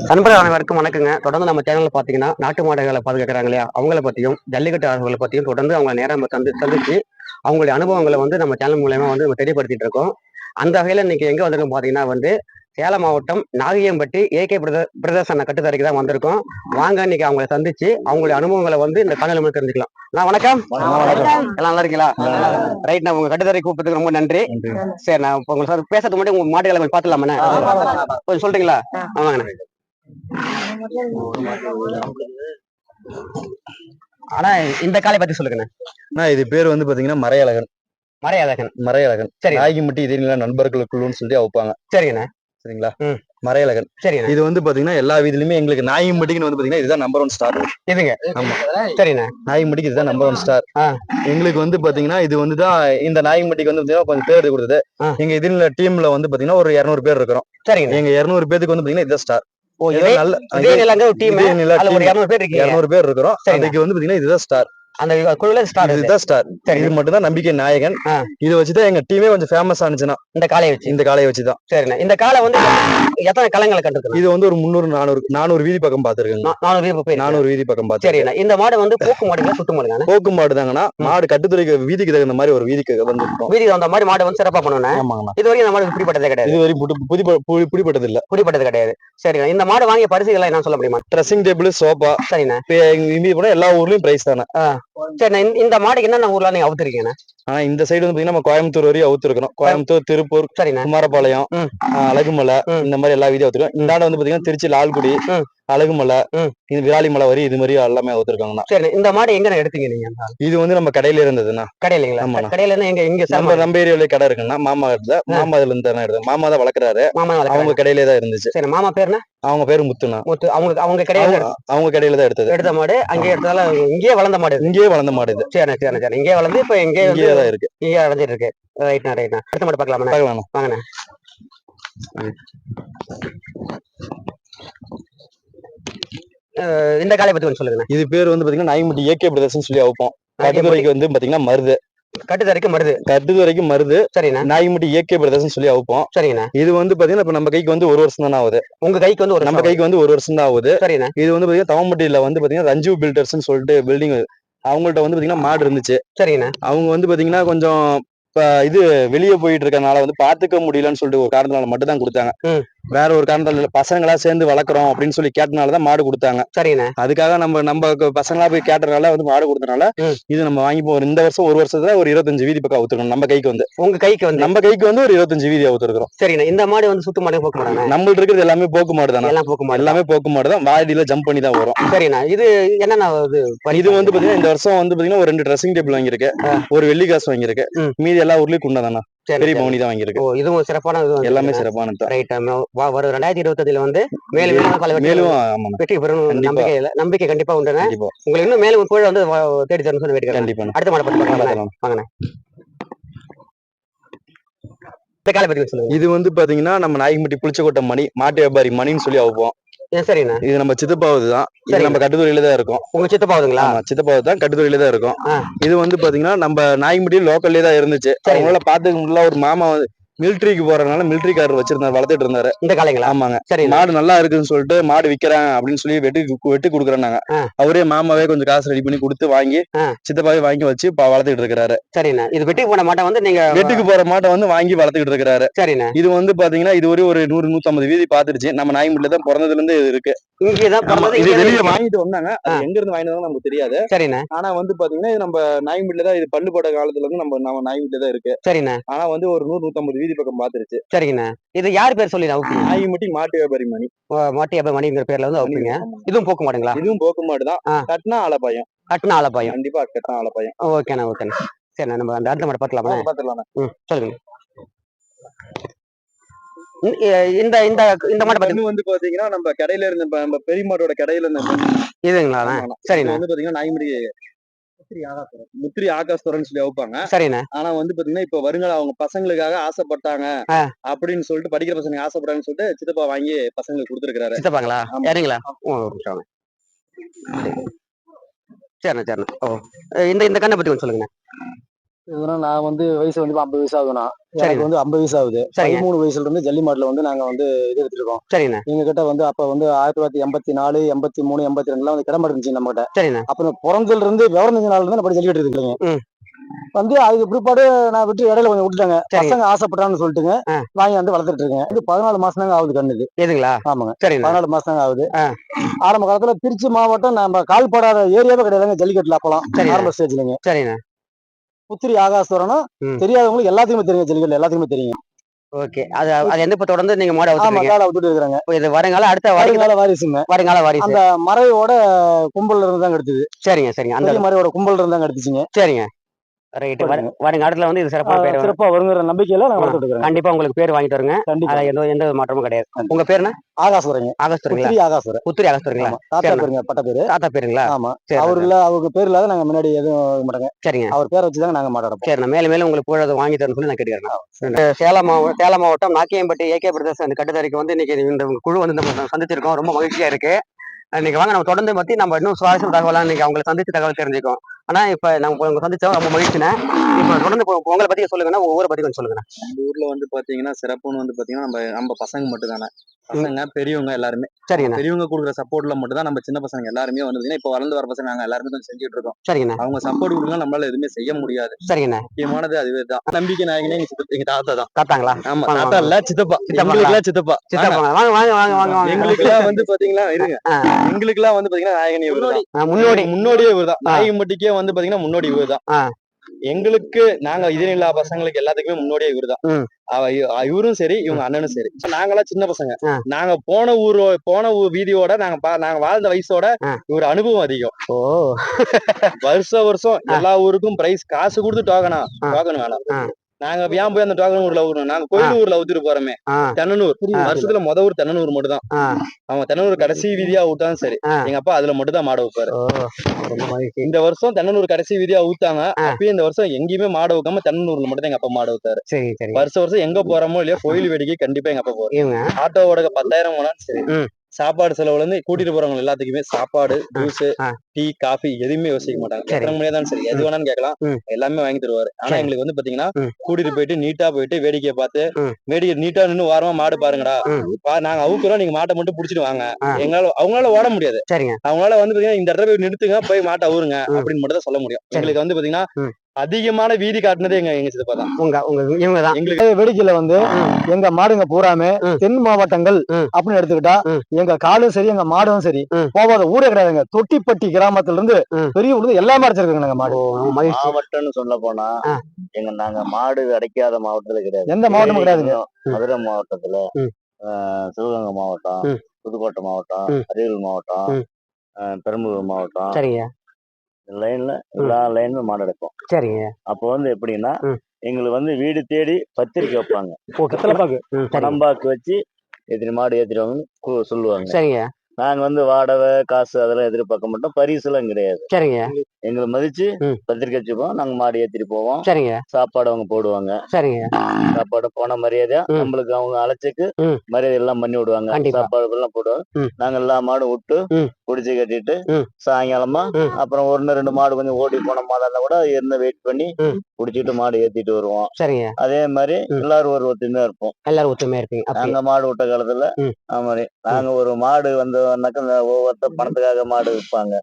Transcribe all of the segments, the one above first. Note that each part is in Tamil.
நண்பர்கள் அனைவருக்கும் வணக்கங்க. தொடர்ந்து நம்ம சேனல்ல பாத்தீங்கன்னா நாட்டு மாடுகளை பாதுகாக்கிறாங்க இல்லையா? அவங்கள பத்தியும் ஜல்லிக்கட்டு ஆர்வங்களை பத்தியும் தொடர்ந்து அவங்க நேரம் சந்தி சந்திச்சு அவங்களுடைய அனுபவங்களை வந்து நம்ம சேனல் மூலயமா வந்து நம்ம தெரியப்படுத்திட்டு இருக்கோம். அந்த வகையில இன்னைக்கு எங்க வந்திருக்கோம் பாத்தீங்கன்னா வந்து சேலம் மாவட்டம் நாகையம்பட்டி ஏகே பிரதர் பிரதர்ஸ் அண்ணா கட்டுத்தரைக்கு தான் வந்திருக்கோம். வாங்க இன்னைக்கு அவங்களை சந்திச்சு அவங்களுடைய அனுபவங்களை வந்து இந்த காணொலி மூலம் தெரிஞ்சுக்கலாம். நான் வணக்கம். எல்லாம் நல்லா இருக்கீங்களா? ரைட் நான் உங்க கட்டுத்தரை கூப்பிட்டதுக்கு ரொம்ப நன்றி. சரி நான் சார் பேசுறதுக்கு முன்னாடி உங்க மாட்டுகளை கொஞ்சம் பாத்துலாமாண்ணே கொஞ்சம் சொல்றீங்களா? ஆமாங்கண்ணே. ஆனா இந்த காலை பத்தி சொல்லுங்கண்ணே. அண்ணா இது பேர் வந்து பாத்தீங்கன்னா மறையழகன். மறையாதகன் மறையழகன். சரி நாய்க்கு மட்டும் இது நண்பர்களுக்குள்ளுன்னு சொல்லி வைப்பாங்க சரிங்கண்ணே. சரிங்களா. மறையழகன். சரிண்ணே இது வந்து பாத்தீங்கன்னா எல்லா வீதிலுமே எங்களுக்கு நாயும் மட்டுக்கு வந்து பாத்தீங்கன்னா இதுதான் நம்பர் ஒன் ஸ்டார் இதுங்க. ஆமா. சரிண்ணே நாயும் மட்டுக்கு இதுதான் நம்பர் ஒன் ஸ்டார். எங்களுக்கு வந்து பாத்தீங்கன்னா இது வந்து தான் இந்த நாயும் மட்டுக்கு வந்து பாத்தீங்கன்னா கொஞ்சம் பேர் கொடுத்தது. எங்க இதுல டீம்ல வந்து பாத்தீங்கன்னா ஒரு இருநூறு பேர் இருக்கிறோம். சரிங்கண்ணே. எங்க இருநூறு பேருக்கு வந்து பாத்தீங்கன்னா இதுதான் ஸ்டார் இதே நிலங்க ஒரு டீம் ஒரு. இருநூறு பேர் இருக்கீங்க இருநூறு பேர் இருக்கிறோம். அதுக்கு வந்து பாத்தீங்கன்னா இதுதான் ஸ்டார் அந்த குழுல ஸ்டார் இதுதான் ஸ்டார் சரி. இது மட்டும் தான் நம்பிக்கை நாயகன். இதை வச்சுதான் எங்க டீமே கொஞ்சம் ஃபேமஸ் ஆனிச்சுன்னா. இந்த காலையை வச்சு. இந்த காலையை வச்சுதான். சரிண்ணே. இந்த காலை வந்து எத்தனை களங்களை கண்டிருக்கணும் இது வந்து ஒரு முந்நூறு நானூறு நானூறு வீதி பக்கம் பாத்துருக்கேங்க நானூறு பேர் போய் நானூறு வீதி பக்கம் பாத்து சரிண்ணே. இந்த மாடு வந்து போக்கு மாடுங்களா சுத்து மாடுங்க போக்கு மாடு தாங்கன்னா மாடு கட்டுத்துறைக்கு வீதிக்கு தகுந்த மாதிரி ஒரு வீதிக்கு வந்துருக்கோம். வீதிக்கு அந்த மாதிரி மாடு வந்து சிறப்பா ஆமாங்கண்ணா. இது வரைக்கும் இந்த மாடு பிடிப்பட்டதே கிடையாது. இது வரைக்கும் புடி- புதி புடி- பிடிப்பட்டது இல்ல பிடிப்பட்டது கிடையாது. சரிண்ணே. இந்த மாடு வாங்கிய பரிசுகளை என்ன சொல்ல முடியுமா? ட்ரெஸ்ஸிங் டேபிள் சோஃபா சரிண்ணே. இந்திய கூட எல்லா ஊர்லயும் பிரைஸ் தானே. சரி இந்த- மாடுக்கு என்னென்ன ஊர்லாம் நீங்க அவுத்துருக்கீங்கண்ணே ஆனா இந்த சைடு வந்து பாத்தீங்கன்னா நம்ம கோயம்புத்தூர் வரையும் அவுத்துருக்கோம் கோயம்புத்தூர் திருப்பூர் குமாரபாளையம் அழகுமலை. இந்த மாதிரி எல்லா வீதியும் அவுத்துருக்கோம். இந்த ஆண்டு வந்து பாத்தீங்கன்னா திருச்சி லால்குடி. அழகுமலை. இது விராலிமலை வரி இது மாதிரி எல்லாமே அவுத்துருக்காங்கண்ணா. சரிண்ணே. இந்த மாடு எங்க எடுத்தீங்க நீங்க இது வந்து நம்ம கடையில இருந்ததுண்ணா. கடையிலங்களா? ஆமாண்ணா. கடையில எங்க இங்க நம்ம நம்ம ஏரியாவில கடை இருக்குன்னா மாமா இடத்துல. மாமா இதுல இருந்து தானே எடுத்தோம் மாமா தான் வளர்க்குறாரு. அவங்க. கடையிலே தான் இருந்துச்சு. சரி மாமா பேருனா அவங்க பேரு முத்துண்ணா. முத்து. அவங்க அவங்க கடையில அவங்க கடையில தான் எடுத்தது. எடுத்த மாடு. அங்கே எடுத்ததால இங்கேயே வளர்ந்த மாடு. இங்கேயே வளர்ந்த மாடு இது. சரிண்ணே சரிண்ணே சரி இங்கேயே வளர்ந்து இப்ப இங்கே இங்கேயே தான் இருக்கு. இங்கே வளர்ந்துட்டு இருக்கு ரைட்ண்ணா ரைட்ண்ணா அடுத்த மாடு பார்க்கலாமா பார்க்கலாம் வாங்கண்ணே. இந்த காலை பத்தி கொஞ்சம் சொல்லுங்கண்ணே. இது பேர் வந்து பாத்தீங்கன்னா நாய்முட்டி ஏகே பிரதர்ஸ்னு சொல்லி வைப்போம் கட்டுத்துறைக்கு வந்து பாத்தீங்கன்னா மருது. கட்டுத்தரைக்கு மருது. கட்டுத்துறைக்கு மருது சரிண்ணே. நாய்முட்டி ஏகே பிரதர்ஸ்னு சொல்லி வைப்போம் சரிண்ணே இது வந்து பாத்தீங்கன்னா இப்ப நம்ம கைக்கு வந்து ஒரு வருஷம் தானே ஆகுது. உங்க கைக்கு வந்து ஒரு நம்ம கைக்கு வந்து ஒரு வருஷம் தான் ஆகுது. சரிண்ணே. இது வந்து பாத்தீங்கன்னா தவம்பட்டியில வந்து பாத்தீங்கன்னா ரஞ்சீவ் பில்டர்ஸ்னு சொல்லிட்டு பில்டிங் அவங்கள்ட்ட வந்து பாத்தீங்கன்னா மாடு இருந்துச்சு. சரிண்ணே. அவங்க வந்து பாத்தீங்கன்னா கொஞ்சம் இது வெளியே போயிட்டு இருக்கறனால வந்து பாத்துக்க முடியலன்னு சொல்லிட்டு ஒரு காரணத்தினால மட்டும் தான் கொடுத்தாங்க. வேற ஒரு காரணத்தால இல்ல. பசங்களா சேர்ந்து வளர்க்குறோம் அப்படின்னு சொல்லி கேட்டனால தான் மாடு கொடுத்தாங்க. சரிண்ணே. அதுக்காக நம்ம நம்ம பசங்களா போய் கேட்டனால வந்து மாடு கொடுத்தனால. இது நம்ம வாங்கி போ இந்த வருஷம் ஒரு வருஷத்துல ஒரு இருபத்தஞ்சு வீதி பக்கம் அவுத்துருக்கோம் நம்ம கைக்கு வந்து. உங்க கைக்கு வந்து? நம்ம கைக்கு வந்து ஒரு இருபத்தஞ்சு வீதி அவுத்துருக்கோம் சரிண்ணே. இந்த மாடு வந்து சுத்து மாடு போக்க மாட்டாங்க நம்மள்ட்ட இருக்கிறது எல்லாமே போக்கு மாடு தானே எல்லாம் போக்க மாடு எல்லாமே போக்கு மாடு தான் வாதியில ஜம்ப் பண்ணி தான் வரும். சரிண்ணா. இது என்னண்ணா இது இது வந்து பாத்தீங்கன்னா இந்த வருஷம் வந்து பாத்தீங்கன்னா ஒரு ரெண்டு ட்ரெஸ்ஸிங் டேபிள் வாங்கியிருக்கு. ஒரு வெள்ளி காசு வாங்கியிருக்கு. மீதி எல்லா ஊர்லயும் குண்டா தானே? பெரிய. பவுனி தான் வாங்கியிருக்கு. ஓ இதுவும் சிறப்பான இது எல்லாமே சிறப்பானது தான். ரைட் வரும். ரெண்டாயிரத்தி இருபத்தஞ்சுல வந்து மேலும் மேலும் வெற்றி பெறும் கண்டிப்பா. நம்பிக்கை இல்ல நம்பிக்கை கண்டிப்பா கண்டிப்பா. உங்களுக்கு இன்னும் மேலும் புகழ் வந்து தேடி தரணும்னு சொல்லி வேண்டிக்கிறேன். கண்டிப்பா. அடுத்த மாடை பத்தி பார்க்கலாம். பார்க்கலாம். வாங்கண்ணே. இந்த காலை பத்தி சொல்லுங்க. இது வந்து பாத்தீங்கன்னா நம்ம நாய்க்குட்டி புளிச்சக்கோட்டை மணி மாட்டு வியாபாரி மணின்னு சொல்லி வைப்போம் சரிண்ணே. இது நம்ம சித்தப்பாவது தான். இது. நம்ம கட்டுத்துறையில தான் இருக்கும். உங்க சித்தப்பாவுதுங்களா? ஆமா சித்தப்பாவது தான் கட்டுத்துறையில தான் இருக்கும். இது வந்து பாத்தீங்கன்னா நம்ம நாய்க்குட்டி லோக்கல்லே தான் இருந்துச்சு. அவங்களால பாத்துக்க முடியல. ஒரு மாமா மிலிட்ரிக்கு போறதுனால மிலிட்ரிக்காரர் வச்சிருந்தாரு வளர்த்துட்டு இருந்தாரு. இந்த காலைங்களா? ஆமாங்க. சரிண்ணா மாடு நல்லா இருக்குன்னு சொல்லிட்டு மாடு விக்கிறேன் அப்படின்னு சொல்லி வெட்டி வெட்டி கொடுக்குறேன்னாங்க. அவரே மாமாவே கொஞ்சம் காசு ரெடி பண்ணி கொடுத்து வாங்கி. சித்தப்பாவே வாங்கி வச்சு இப்ப வளர்த்துக்கிட்டு இருக்கிறாரு. சரிண்ணே. இது வெட்டி போன மாட்டை வந்து நீங்க வெட்டுக்கு போற மாட்டை வந்து வாங்கி வளர்த்துக்கிட்டு இருக்கிறாரு. சரிண்ணே. இது வந்து பாத்தீங்கன்னா இது ஒரு ஒரு நூறு நூத்தம்பது வீதி பாத்துருச்சு. நம்ம நாய்முட்டில தான் பிறந்ததுல இருந்து இருக்கு. வெளியே. வாங்கிட்டு வந்தாங்க. எங்க இருந்து வாங்கிட்டு நமக்கு தெரியாது. சரிண்ணே. ஆனா வந்து பாத்தீங்கன்னா இது நம்ம நாய்முட்டில தான் இது பல்லு போட காலத்துல இருந்து நம்ம நம்ம நாய்முட்டில தான் இருக்கு. சரிண்ணே. ஆனா வந்து ஒரு நூறு நூத்தம்பது வீதி பக்கம் பாத்துருச்சு. சரிங்கண்ணே. இது யார் பேர் சொல்லி அவுப்பீங்க நாய்முட்டி மாட்டு வியாபாரி மணி. மாட்டி மணிங்கிற பேர்ல வந்து அவுப்பீங்க இதுவும் போக்க மாட்டீங்களா இதுவும் போக்கு மாடு தான். கட்டினா ஆலப்பாயம் கட்டுன கண்டிப்பா கட்டினா ஆலப்பாயம் ஓகேண்ணா ஓகேண்ணா. சரிண்ணா நம்ம அந்த அடுத்த மாடை பார்க்கலாமா பாத்துக்கலாம் ம் சொல்லுங்க. இந்த- இந்த இந்த கண்ணு வந்து பாத்தீங்கன்னா நம்ம கடையில இருந்த நம்ம பெரிய மாட்டோட கடையில இருந்த கண்ணு இதுங்களாண்ணா ஆமாண்ணா. இது சரிண்ணா வந்து பாத்தீங்கன்னா நாய்முடி முத்திரி ஆகாஸ்வரன் சொல்லி வைப்பாங்க. சரிண்ணா. ஆனா வந்து பாத்தீங்கன்னா இப்ப வருங்கால அவங்க பசங்களுக்காக ஆசைப்பட்டாங்க. அப்படின்னு சொல்லிட்டு படிக்கிற பசங்க ஆசைப்பட்டாங்கன்னு சொல்லிட்டு சித்தப்பா வாங்கி பசங்களுக்கு கொடுத்துருக்காரு சித்தப்பாங்களா. யாருங்களா. சரிண்ணா சரிண்ணா. ஓ இந்த இந்த கண்ணை பத்தி கொஞ்சம் சொல்லுங்கண்ணா. இதுனா நான் வந்து வயசு வந்து ஐம்பது வயசு ஆகுதுண்ணா. சரிங்க. எனக்கு வந்து ஐம்பது வயசு ஆகுது. சரிங்க. பதிமூணு வயசுல இருந்து ஜல்லி மாட்டுல வந்து நாங்க வந்து இது எடுத்துட்டு இருக்கோம். சரிண்ணே எங்க கிட்ட வந்து அப்ப வந்து ஆயிரத்தி தொள்ளாயிரத்தி எண்பத்தி நாலு எண்பத்தி மூணு எண்பத்தி ரெண்டுல வந்து கிடமாடு இருந்துச்சு நம்ம கிட்ட சரிண்ணே அப்புறம் பிறந்ததுல இருந்து விவரம் நாள்ல இருந்து நான் ஜல்லிக்கட்டு இருக்குங்க. வந்து அதுக்கு பிற்பாடு நான் விட்டு இடையில கொஞ்சம் விட்டுட்டாங்க. சரிங்க. பசங்க ஆசைப்பட்டான்னு சொல்லிட்டுங்க. வாங்கி வந்து வளர்த்துட்டு இருக்கேன். இது பதினாலு மாசம் தாங்க ஆகுது கண்ணுக்கு. எதுங்களா? ஆமாங்க. சரிண்ணே பதினாலு மாசம் தாங்க ஆகுது. ஆரம்ப காலத்துல திருச்சி மாவட்டம் நம்ம கால்படாத ஏரியாவே கிடையாதுங்க ஜல்லிக்கட்டுல அப்பலாம். சரிங்க. ஆரம்ப ஸ்டேஜ்லங்க சரிண்ணே புத்திரி ஆகாசுவரனும். தெரியாதவங்களுக்கு எல்லாத்துக்குமே தெரியும் ஜல்லிக்கட்டு எல்லாத்துக்குமே தெரியும். ஓகே. அது அது எந்த இப்ப தொடர்ந்து நீங்க மாடு ஆமா காலை விட்டுட்டு இருக்கிறாங்க. இப்போ இது வருங்கால அடுத்த வருங்கால வாரிசுங்க. வருங்கால வாரிசு. அந்த மறையோட கும்பல்ல இருந்து தாங்க எடுத்தது. சரிங்க சரிங்க. அந்த மறையோட கும்பல்ல இருந்து தாங்க எடுத்துச்சுங்க. சரிங்க. ரைட்டு. வருங்காலத்துல வந்து இது சிறப்பான பேர். வரும். சிறப்பா வருங்கிற நம்பிக்கையில ஆ. வளர்த்துட்டு இருக்கிறோம் கண்டிப்பா உங்களுக்கு பேர் வாங்கிட்டு வருங்க. கண்டிப்பா. அதுல எந்த எந்த மாற்றமும் கிடையாது. நன்றி. உங்க பேர் என்ன? ஆகாசுவரங்க ஆகஸ்துங்களா புத்திரி ஆகாசுவரன் புத்திரி ஆகஸ்துங்களா ஆமா. தாத்தா. பேருங்க பட்ட பேரு. தாத்தா பேருங்களா? ஆமா. சரி அவர் இல்ல அவருக்கு பேர் இல்லாத நாங்க முன்னாடி எதுவும் மாட்டோங்க சரிங்க. அவர் பேரை வச்சுதாங்க நாங்க மாட்டாடப்போம் சரிண்ணா மேலும் மேலும் உங்களுக்கு புகழ் வாங்கி தரணும்னு சொல்லி நான் கேட்டுக்கிறேன். சேலம் மாவட்டம் சேலம் மாவட்டம் நாக்கியம்பட்டி ஏகே அந்த கட்டுத்தறிக்கு வந்து இன்னைக்கு இந்த குழு வந்து நம்ம சந்திச்சிருக்கோம். ரொம்ப மகிழ்ச்சியா இருக்கு. இன்னைக்கு வாங்க நம்ம தொடர்ந்து பத்தி நம்ம இன்னும் சுவாரஸ்யம் தகவலாம் இன்னைக்கு அவங்களை சந்திச்சு தகவல் தெரிஞ்சுக்கும் ஆனா இப்ப நம்ம உங்களை சந்திச்சோம் ரொம்ப மகிழ்ச்சினேன் இப்ப தொடர்ந்து உங்களை பத்தி சொல்லுங்கன்னா ஒவ்வொரு பத்தி கொஞ்சம் சொல்லுங்க நம்ம ஊர்ல வந்து பாத்தீங்கன்னா சிறப்புன்னு வந்து பாத்தீங்கன்னா நம்ம நம்ம பசங்க மட்டும் தானே பசங்க பெரியவங்க எல்லாருமே. சரிங்கண்ணா. பெரியவங்க கொடுக்குற சப்போர்ட்ல மட்டும் தான் நம்ம சின்ன பசங்க எல்லாருமே வந்து இப்ப வளர்ந்து வர பசங்க நாங்க எல்லாருமே கொஞ்சம் செஞ்சுட்டு இருக்கோம். சரிங்கண்ணா. அவங்க சப்போர்ட் கொடுக்கலாம் நம்மளால எதுவுமே செய்ய முடியாது. சரிங்கண்ணா. முக்கியமானது அதுவே தான். நம்பிக்கை நாயகனே எங்க சித்தப்பா- எங்க தாத்தா தான். தாத்தாங்களா? ஆமா தாத்தா இல்ல சித்தப்பா? எங்களுக்குலாம் சித்தப்பா. சித்தப்பா. வாங்க. வாங்க வாங்க வாங்க எங்களுக்கு வந்து பாத்தீங்கன்னா இருங்க. எங்களுக்கு வந்து பாத்தீங்கன்னா நாயகனி முன்னோடி. முன்னோடியே இவர்தான். ஆ. நாயகம்பட்டிக்கே வந்து பாத்தீங்கன்னா முன்னோடி இவர்தான். ஆ. எங்களுக்கு நாங்க இதனில்லா பசங்களுக்கு எல்லாத்துக்குமே முன்னோடியே இவர்தான் ம். அவ இ- இவரும் சரி இவங்க அண்ணனும் சரி நாங்களாம் சின்ன பசங்க. நாங்க போன ஊர் போன ஊர் வீதியோட நாங்க நாங்க வாழ்ந்த வயசோட. இவர் அனுபவம் அதிகம் ஓ வருஷம் வருஷம் எல்லா ஊருக்கும் பிரைஸ் காசு கொடுத்து டோக்கனா ஆ. டோக்கன் வேணாம். நாங்க ஏன் போய் அந்த டோக்கன் ஊர்ல ஊர்னோம்? நாங்க கோயில் ஊர்ல ஊத்திட்டு போறோமே. தென்னனூர். வருஷத்துல முத ஊர் தென்னனூர் மட்டும் தான் அவன் தென்னனூர் கடைசி வீதியா விட்டாலும் சரி. எங்க அப்பா அதுல மட்டும் தான் மாட வைப்பாரு இந்த வருஷம் தென்னனூர் கடைசி வீதியா ஊத்தாங்க. அப்பயும் இந்த வருஷம் எங்கேயுமே மாட வைக்காம தென்னனூர்ல மட்டும் தான் எங்க அப்பா மாட வைத்தாரு வருஷம் வருஷம் எங்க போறோமோ இல்லையோ கோயில் வேடிக்கை கண்டிப்பா எங்க அப்பா போறோம் ஆட்டோவோட பத்தாயிரம் போனாலும் சரி. சாப்பாடு செலவுல இருந்து கூட்டிட்டு போறவங்க எல்லாத்துக்குமே சாப்பாடு ஜூஸ். டீ காஃபி எதுவுமே யோசிக்க மாட்டாங்க. எத்தனை மணியா இருந்தாலும் சரி எது வேணாலும் கேட்கலாம். எல்லாமே வாங்கி தருவாரு ஆனா. எங்களுக்கு வந்து பாத்தீங்கன்னா. கூட்டிட்டு போயிட்டு நீட்டா போயிட்டு வேடிக்கையை பார்த்து. வேடிக்கை நீட்டா நின்னு வாரமா மாடு பாருங்கடா நாங்க அவுக்குறோம் நீங்க மாட்டை மட்டும் புடிச்சிட்டு வாங்க. எங்களால அவங்களால ஓட முடியாது அவங்களால வந்து பாத்தீங்கன்னா இந்த இடத்துல போய் நிறுத்துங்க போய் மாட்டை ம். அப்படின்னு மட்டும் தான் சொல்ல முடியும். எங்களுக்கு வந்து பாத்தீங்கன்னா. அதிகமான வீதி காட்டுனதே எங்க எங்க சித்தப்பா தான் உங்க உங்க இவங்க தான் எங்களுக்கு வேடிக்கையில வந்து எங்க மாடுங்க பூராமே. தென் மாவட்டங்கள். அப்படின்னு எடுத்துக்கிட்டா. எங்க காலும் சரி எங்க மாடும் சரி ம். போகாத ஊரே கிடையாதுங்க தொட்டிப்பட்டி கிராமத்துல இருந்து. பெரிய ஊர்ல எல்லாமே அடிச்சிருக்காங்க நாங்க மாடு மாவட்டம்னு சொல்ல போனா. எங்க நாங்க மாடு அடைக்காத மாவட்டத்துல கிடையாது எந்த மாவட்டமும் கிடையாதுங்க. மதுரை மாவட்டத்துல சிவகங்கை மாவட்டம். புதுக்கோட்டை மாவட்டம். அரியலூர் மாவட்டம் பெரம்பலூர் மாவட்டம் சரிங்க லைன்ல எல்லா லைனுமே மாடு அடைப்போம் சரிங்க. அப்போ வந்து எப்படின்னா. எங்களுக்கு வந்து வீடு தேடி பத்திரிக்கை வைப்பாங்க. பணம்பாக்கு வச்சு எத்தனை மாடு ஏத்திடுவாங்கன்னு கு- சொல்லுவாங்க. சரிங்க. நாங்க வந்து வாடகை காசு அதெல்லாம் எதிர்பார்க்க மாட்டோம் பரிசு எல்லாம் கிடையாது சரிங்க எங்களை மதிச்சு. பத்திரிக்கை வச்சுப்போம் நாங்க மாடு ஏத்திட்டு போவோம் சரிங்க சாப்பாடு அவங்க போடுவாங்க சரிங்க சாப்பாடு போன மரியாதையா. நம்மளுக்கு அவங்க அழைச்சிக்கு. மரியாதை எல்லாம் பண்ணி விடுவாங்க. சாப்பாடு எல்லாம் போடுவாங்க. நாங்க எல்லா மாடும் விட்டு. குடிச்சு கட்டிட்டு. சாயங்காலமா. அப்புறம் ஒன்னு ரெண்டு மாடு கொஞ்சம் ஓடி போன மாடா இருந்தா கூட இருந்து வெயிட் பண்ணி. குடிச்சிட்டு மாடு ஏத்திட்டு வருவோம். சரிங்க. அதே மாதிரி. எல்லாரும் ஒரு ஒத்துமையா இருப்போம். எல்லாரும் ஒத்துமையா இருப்பீங்க. நாங்க மாடு விட்ட காலத்துல மாதிரி நாங்க ஒரு மாடு வந்தோம்னாக்க இந்த ஒவ்வொருத்தர் பணத்துக்காக மாடு விற்பாங்க.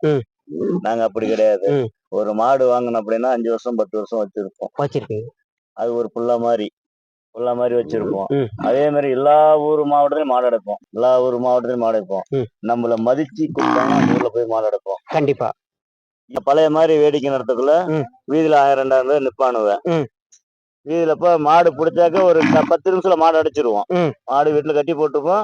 நாங்க அப்படி கிடையாது. ஒரு மாடு வாங்கணும் அப்படின்னா அஞ்சு வருஷம் பத்து வருஷம் வச்சிருப்போம். அது ஒரு புள்ள மாதிரி. புள்ள மாதிரி வச்சிருப்போம். அதே மாதிரி எல்லா ஊர் மாவட்டத்திலயும் மாடு அடைப்போம். எல்லா ஊர் மாவட்டத்திலயும் மாடு அடைப்போம். நம்மள மதிச்சு கூப்பிட்டாங்கன்னா அந்த ஊர்ல போய் மாடு அடைப்போம். கண்டிப்பா. பழைய மாதிரி வேடிக்கை நடத்தக்குள்ள. வீதியில ஆயிரம் ரெண்டாயிரம் பேர் நிப்பானுவேன். வீதியில போய் மாடு பிடிச்சாக்க ஒரு பத்து நிமிஷத்துல மாடு அடைச்சிருவோம். மாடு வீட்டுல கட்டி போட்டுப்போம்.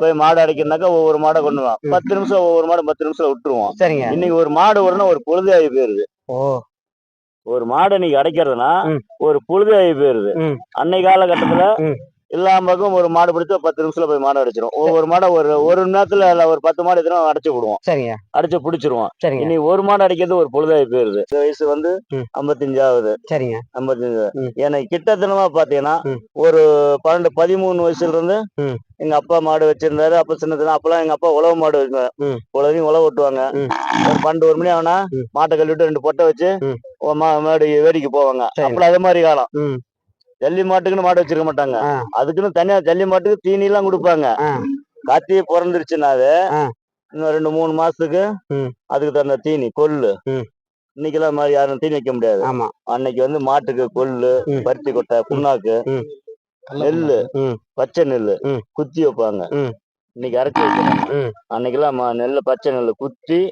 போய் மாடு அடைக்கிறனாக்கா ஒவ்வொரு மாடை கொண்டு வா. பத்து நிமிஷம் ஒவ்வொரு மாடு பத்து நிமிஷத்துல விட்டுருவோம் சரிங்க இன்னைக்கு ஒரு மாடு வரணும் ஒரு பொழுது ஆகி போயிருது ஒரு மாடு இன்னைக்கு அடைக்கிறதுனா. ஒரு பொழுது ஆகி போயிருது ம். அன்னைக்கு காலகட்டத்துல. எல்லா பக்கம் ஒரு மாடு பிடிச்சா பத்து நிமிஷத்துல போய் மாடு அடைச்சிரும் ஒவ்வொரு மாடை ஒரு ஒரு மணி நேரத்துல இல்ல ஒரு பத்து மாடு எத்தனை அடைச்சு விடுவோம் சரிங்க அடைச்சு பிடிச்சிருவோம் சரிங்க இன்னைக்கு ஒரு மாடு அடைக்கிறது ஒரு பொழுதாகி போயிருது இந்த வயசு வந்து ம். ஐம்பத்தஞ்சாவது சரிங்க ஐம்பத்தஞ்சு. எனக்கு கிட்டத்தனமா பாத்தீங்கன்னா. ஒரு பன்னெண்டு பதிமூணு வயசுல இருந்து. எங்க அப்பா மாடு வச்சிருந்தாரு அப்ப சின்னதுனா அப்பெல்லாம் எங்க அப்பா உழவு மாடு ம். உழவையும் உழவு ஓட்டுவாங்க. ஒரு பன்னெண்டு ஒரு மணி ஆகுனா ம். மாட்டை கழுவிட்டு ரெண்டு பொட்டை வச்சு மாடு வேடிக்கை போவாங்க. அப்புறம் அதே மாதிரி காலம். ஜல்லி மாட்டுக்குன்னு மாடு வச்சிருக்க மாட்டாங்க. அதுக்குன்னு தனியா ஜல்லி மாட்டுக்கு தீனி எல்லாம் கொடுப்பாங்க. கார்த்திகை பிறந்துருச்சுனாவே. இன்னும் ரெண்டு மூணு மாசத்துக்கு. அதுக்கு தகுந்த தீனி ம். இன்னைக்கெல்லாம் மாதிரி யாரும் தீனி வைக்க முடியாது அன்னைக்கு வந்து மாட்டுக்கு ம். பருத்தி கொட்டை புண்ணாக்கு. நெல்லு. பச்சை நெல்லு. குத்தி வைப்பாங்க. இன்னைக்கு அரைச்சி வைக்கிறாங்க. அன்னைக்கெல்லாம் ம- நெல்லு பச்சை நெல்லு குத்தி.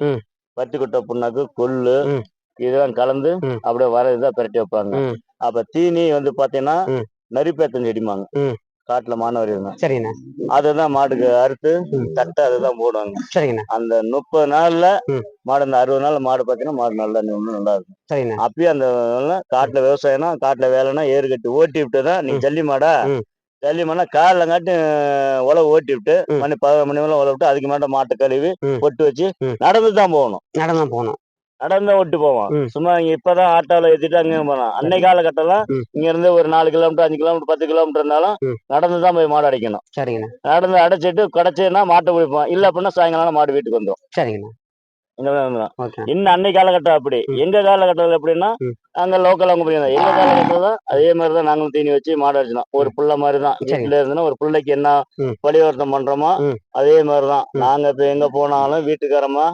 பருத்தி கொட்டை புண்ணாக்கு ம். இதெல்லாம் கலந்து. அப்படியே வர இதா பிரட்டி வைப்பாங்க. அப்ப தீனி வந்து பாத்தீங்கன்னா. நரிப்பேத்தம் செடிமாங்க. காட்டுல மானவர் இருந்தாங்க சரிங்கண்ணா அதுதான் மாட்டுக்கு அறுத்து. தட்டை அதுதான் போடுவாங்க சரிங்கண்ணா அந்த முப்பது நாள்ல. மாடு அந்த அறுபது நாள் மாடு பாத்தீங்கன்னா மாடு நல்லா ஒண்ணு நல்லா இருக்கும் சரிங்கண்ணா அப்பயும் அந்த காட்டுல விவசாயம்னா காட்டுல வேலைன்னா ஏறு கட்டி ஓட்டி விட்டு தான் நீ. ஜல்லி மாடா. ஜல்லி மாடா காலில் காட்டி உழவு ஓட்டி விட்டு. மணி பதினொரு மணி மேல உழவு விட்டு அதுக்கு மேல மாட்டை கழுவி. பொட்டு வச்சு. நடந்து தான் போகணும் நடந்தான் போகணும் நடந்து ஓட்டு போவோம். சும்மா இங்க இப்பதான் ஆட்டோல ஏத்திட்டு அங்க போனோம் அன்னை காலகட்டம்லாம். இங்க இருந்து ஒரு நாலு கிலோமீட்டர் அஞ்சு கிலோமீட்டர் பத்து கிலோமீட்டர் இருந்தாலும் ம். நடந்து தான் போய் மாடு அடைக்கணும் சரிங்கண்ணா நடந்து அடைச்சிட்டு கடைச்சேன்னா மாட்டை குடிப்போம் இல்ல அப்படின்னா சாயங்காலம் மாடு வீட்டுக்கு வந்துடும் சரிங்கண்ணா இன்னும் அன்னை காலகட்டம் அப்படி. எங்க காலகட்டத்தில் எப்படின்னா. அங்க லோக்கல் அவங்க போயிருந்தோம் எங்க காலகட்டத்தில் தான் அதே மாதிரி தான் நாங்களும் தீனி வச்சு மாடு அடிச்சோம் ஒரு புள்ள மாதிரி தான் சரி. வீட்டுல இருந்தோம்னா ஒரு பிள்ளைக்கு என்ன. பரிவர்த்தம் பண்றோமோ. அதே மாதிரி தான் ம். நாங்க இப்ப எங்க போனாலும் வீட்டுக்காரமா.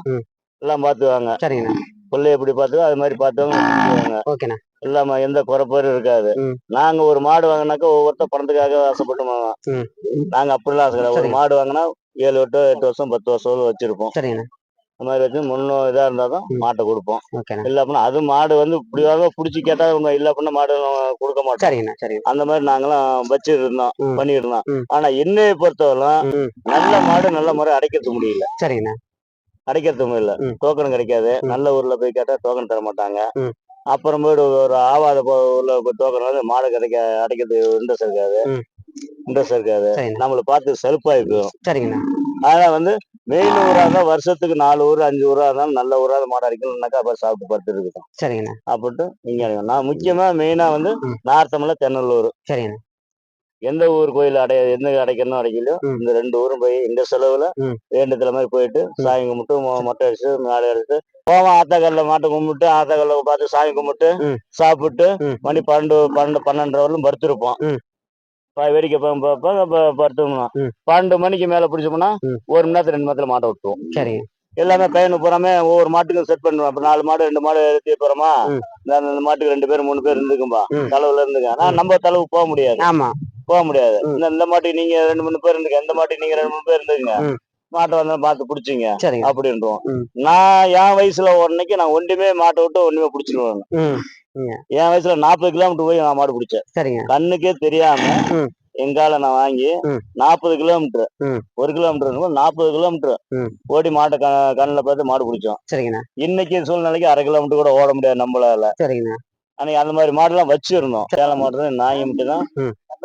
எல்லாம் பாத்துவாங்க சரிங்கண்ணா பிள்ளை எப்படி பார்த்துக்கோ அது மாதிரி பார்த்தவங்க. ஓகேண்ணா இல்லாம எந்த குறைப்பாரும் இருக்காது. நாங்க ஒரு மாடு வாங்கினாக்கா ஒவ்வொருத்தர் பணத்துக்காக ஆசைப்பட்டு வாங்குவோம். நாங்க அப்படிலாம் ஆசை கிடையாது. ஒரு. மாடு வாங்கினா ஏழு வருஷம் எட்டு வருஷம் பத்து வருஷம் வச்சிருப்போம் அந்த மாதிரி வச்சு முன்னும் இதா இருந்தா தான் ம். மாட்டை கொடுப்போம் இல்ல அப்படின்னா அது மாடு வந்து இப்படியாக புடிச்சு கேட்டா இல்ல அப்படின்னா மாடு கொடுக்க மாட்டோம் அந்த மாதிரி நாங்களாம் வச்சிட்டு இருந்தோம் ம். பண்ணிட்டு இருந்தோம். ஆனா என்னைய பொறுத்தவரைலாம் ம். நல்ல மாடு நல்ல முறை அடைக்கிறது முடியல சரிங்கண்ணா அடைக்கிறது முடியல ம். டோக்கன் கிடைக்காது. நல்ல ஊர்ல போய் கேட்டா டோக்கன் தர மாட்டாங்க ம். அப்புறமேட்டு ஒரு ஆவாத ஊர்ல போய் டோக்கன் வந்து மாடு கிடைக்க அடைக்கிறது இன்ட்ரெஸ்ட் இருக்காது. இன்ட்ரெஸ்ட் இருக்காது நம்மளை பார்த்து போயிடும் சரிங்கண்ணா அதனால வந்து மெயின் ஊரா இருந்தா வருஷத்துக்கு நாலு ஊர் அஞ்சு ஊரா இருந்தாலும் நல்ல ஊரா மாடு அடிக்கணும்னாக்கா அப்ப சாப்பிட்டு படுத்து இருக்கும் சரிங்கண்ணா அப்படின்ட்டு நீங்க அடிக்கணும். நான் முக்கியமா மெயினா வந்து. நார்த்தமலை தென்னலூர் சரிங்கண்ணா எந்த ஊர் கோயில் அடைய எந்த அடைக்கணும் அடைக்கலையோ. இந்த ரெண்டு ஊரும் போய் எங்க செலவுல ம். வேண்டுதல மாதிரி போயிட்டு சாமி கும்பிட்டு மொட்டை அடிச்சு நாளை அடிச்சு போவோம் ஆத்தாக்கல்ல மாட்டை கும்பிட்டு ஆத்தாக்கல்ல பார்த்து சாமி கும்பிட்டு. சாப்பிட்டு. மணி பன்னெண்டு பன்னெண்டு பன்னெண்டரை வரலும் படுத்திருப்போம் வேடிக்கை பார்ப்போம், பார்ப்போம், ப- படுத்தோம்னா. பன்னெண்டு மணிக்கு மேல பிடிச்சோம்னா. ஒரு மணி நேரத்துல ரெண்டு நேரத்துல மாட்டை விட்டுருவோம் எல்லாமே பையனு பூராமே ஒவ்வொரு மாட்டுக்கும் செட் பண்ணுவோம் அப்ப நாலு மாடு ரெண்டு மாடு எடுத்து போறோமா. இந்த அந்த மாட்டுக்கு ரெண்டு பேர் மூணு பேர் இருந்துக்கும்பா. தலைவுல இருந்துங்க ஆனா நம்ம தலைவு போக முடியாது ஆமா போக முடியாது. இந்த மாட்டுக்கு நீங்க ரெண்டு மூணு பேர் இருந்துங்க இந்த மாட்டுக்கு நீங்க ரெண்டு மூணு பேர் இருந்துங்க. மாட்டை வந்தா பார்த்து பிடிச்சிங்க அப்படின்றோம். நான் என் வயசுல உடனேக்கு நான் ஒன்றுமே மாட்டை விட்டு ஒண்ணுமே பிடிச்சிருவேன் என் வயசுல நாற்பது கிலோமீட்டர் போய் நான் மாடு பிடிச்சேன் கண்ணுக்கே தெரியாம. எங்கால நான் வாங்கி. நாற்பது கிலோமீட்டர். ஒரு கிலோமீட்டர் நாற்பது கிலோமீட்டர். ஓடி மாட்டை கண்ணில் பார்த்து மாடு பிடிச்சோம் இன்னைக்கு சூழ்நிலைக்கு அரை கிலோமீட்டர் கூட ஓட முடியாது நம்மளால அன்னைக்கு அந்த மாதிரி மாடுலாம் வச்சிருந்தோம். சேலம் மாடு தான் நாய் மட்டும் தான்.